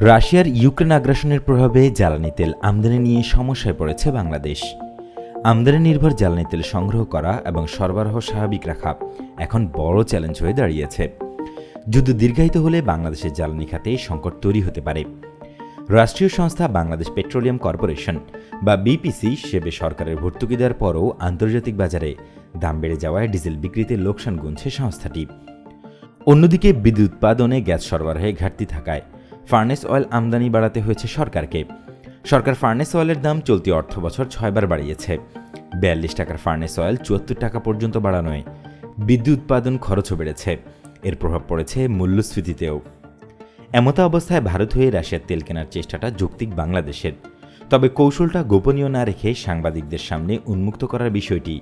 রাশিয়ার ইউক্রেন আগ্রাসনের প্রভাবে জ্বালানি তেল আমদানি নিয়ে সমস্যায় পড়েছে বাংলাদেশ। আমদানি নির্ভর জ্বালানি তেল সংগ্রহ করা এবং সরবরাহ স্বাভাবিক রাখা এখন বড় চ্যালেঞ্জ হয়ে দাঁড়িয়েছে। যুদ্ধ দীর্ঘায়িত হলে বাংলাদেশের জ্বালানি খাতে সংকট তৈরি হতে পারে। রাষ্ট্রীয় সংস্থা বাংলাদেশ পেট্রোলিয়াম কর্পোরেশন বা বিপিসি সেবে সরকারের ভর্তুকি দেওয়ার পরও আন্তর্জাতিক বাজারে দাম বেড়ে যাওয়ায় ডিজেল বিক্রিতে লোকসান গুনছে সংস্থাটি। অন্যদিকে বিদ্যুৎ উৎপাদনে গ্যাস সরবরাহে ঘাটতি থাকায় ফার্নেস অয়েল আমদানি বাড়াতে হয়েছে সরকারকে। সরকার ফার্নেস অয়েলের দাম চলতি অর্থ বছর ছয়বার বাড়িয়েছে। বিয়াল্লিশ টাকার ফার্নেস অয়েল চুয়াত্তর টাকা পর্যন্ত বাড়ানোয়। বিদ্যুৎ উৎপাদন খরচও বেড়েছে। এর প্রভাব পড়েছে মূল্যস্ফীতিতেও। এমতা অবস্থায় ভারত হয়ে রাশিয়ার তেল কেনার চেষ্টাটা যৌক্তিক বাংলাদেশের। তবে কৌশলটা গোপনীয় না রেখে সাংবাদিকদের সামনে উন্মুক্ত করার বিষয়টি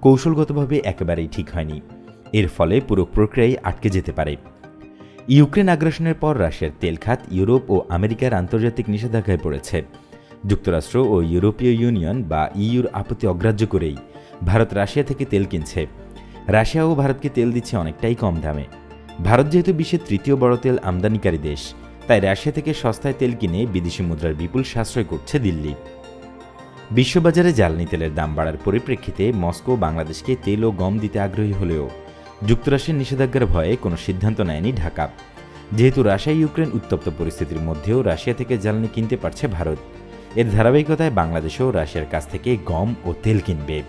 কৌশলগতভাবে একেবারেই ঠিক হয়নি। এর ফলে পুরো প্রক্রিয়াই আটকে যেতে পারে। ইউক্রেন আগ্রাসনের পর রাশিয়ার তেল খাত, ইউরোপ ও আমেরিকার আন্তর্জাতিক নিষেধাজ্ঞায় পড়েছে। যুক্তরাষ্ট্র ও ইউরোপীয় ইউনিয়ন বা ইইউর আপত্তি অগ্রাহ্য করেই ভারত রাশিয়া থেকে তেল কিনছে। রাশিয়া ও ভারতকে তেল দিচ্ছে অনেকটাই কম দামে। ভারত যেহেতু বিশ্বের তৃতীয় বড় তেল আমদানিকারী দেশ, তাই রাশিয়া থেকে সস্তায় তেল কিনে বিদেশি মুদ্রার বিপুল সাশ্রয় করছে দিল্লি। বিশ্ববাজারে জ্বালানি তেলের দাম বাড়ার পরিপ্রেক্ষিতে মস্কো বাংলাদেশকে তেল ও গম দিতে আগ্রহী হলেও যুক্তরাষ্ট্রের নিষেধাজ্ঞার ভয়ে কোনো সিদ্ধান্ত নেয়নি ঢাকা। যেহেতু রাশিয়া, ইউক্রেন উত্তপ্ত পরিস্থিতির মধ্যেও রাশিয়া থেকে জ্বালানি কিনতে পারছে ভারত। এর ধারাবাহিকতায় বাংলাদেশও রাশিয়ার কাছ থেকে গম ও তেল কিনবে।